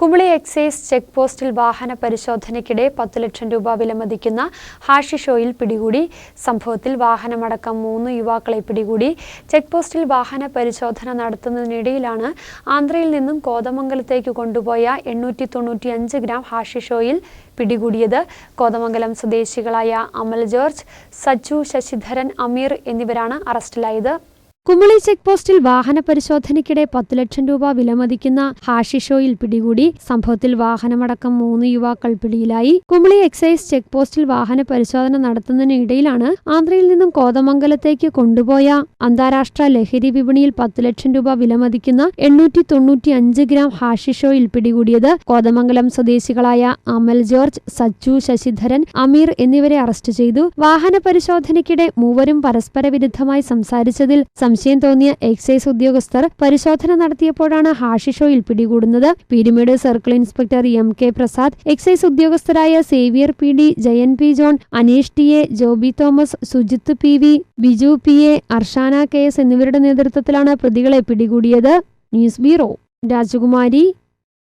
Kumily excise check പോസ്റ്റിൽ വാഹന പരിശോധനയ്ക്കിടെ പത്ത് ലക്ഷം രൂപ വിലമതിക്കുന്ന ഹാഷിഷോയിൽ പിടികൂടി. സംഭവത്തിൽ വാഹനമടക്കം മൂന്ന് യുവാക്കളെ പിടികൂടി. ചെക്ക് പോസ്റ്റിൽ വാഹന പരിശോധന നടത്തുന്നതിനിടയിലാണ് ആന്ധ്രയിൽ നിന്നും കോതമംഗലത്തേക്ക് കൊണ്ടുപോയ എണ്ണൂറ്റി തൊണ്ണൂറ്റി അഞ്ച് ഗ്രാം ഹാഷിഷോയിൽ പിടികൂടിയത്. കോതമംഗലം സ്വദേശികളായ അമൽ ജോർജ് സച്ചു ശശിധരൻ അമീർ എന്നിവരാണ് അറസ്റ്റിലായത്. കുമളി ചെക്ക് പോസ്റ്റിൽ വാഹന പരിശോധനയ്ക്കിടെ പത്ത് ലക്ഷം രൂപ വിലമതിക്കുന്ന ഹാഷിഷോയിൽ പിടികൂടി സംഭവത്തിൽ വാഹനമടക്കം മൂന്ന് യുവാക്കൾ പിടിയിലായി. കുമളി എക്സൈസ് ചെക്ക് പോസ്റ്റിൽ വാഹന പരിശോധന നടത്തുന്നതിനിടയിലാണ് ആന്ധ്രയിൽ നിന്നും കോതമംഗലത്തേക്ക് കൊണ്ടുപോയ അന്താരാഷ്ട്ര ലഹരി വിപണിയിൽ പത്ത് ലക്ഷം രൂപ വിലമതിക്കുന്ന എണ്ണൂറ്റി തൊണ്ണൂറ്റി അഞ്ച് ഗ്രാം ഹാഷിഷോയിൽ പിടികൂടിയത് കോതമംഗലം സ്വദേശികളായ അമൽ ജോർജ് സച്ചു ശശിധരൻ അമീർ എന്നിവരെ അറസ്റ്റ് ചെയ്തു. വാഹന പരിശോധനയ്ക്കിടെ മൂവരും പരസ്പര വിരുദ്ധമായി സംസാരിച്ചതിൽ സംശയം തോന്നിയ എക്സൈസ് ഉദ്യോഗസ്ഥർ പരിശോധന നടത്തിയപ്പോഴാണ് ഹാഷിഷോയിൽ പിടികൂടുന്നത്. Peermade circle inspector M K Prasad excise ഉദ്യോഗസ്ഥരായ Xavier P D Jayan P John Aneesh T A Joby Thomas Sujith P V Biju P A Arshana K S എന്നിവരുടെ നേതൃത്വത്തിലാണ് പ്രതികളെ പിടികൂടിയത്. ന്യൂസ് ബ്യൂറോ രാജകുമാരി.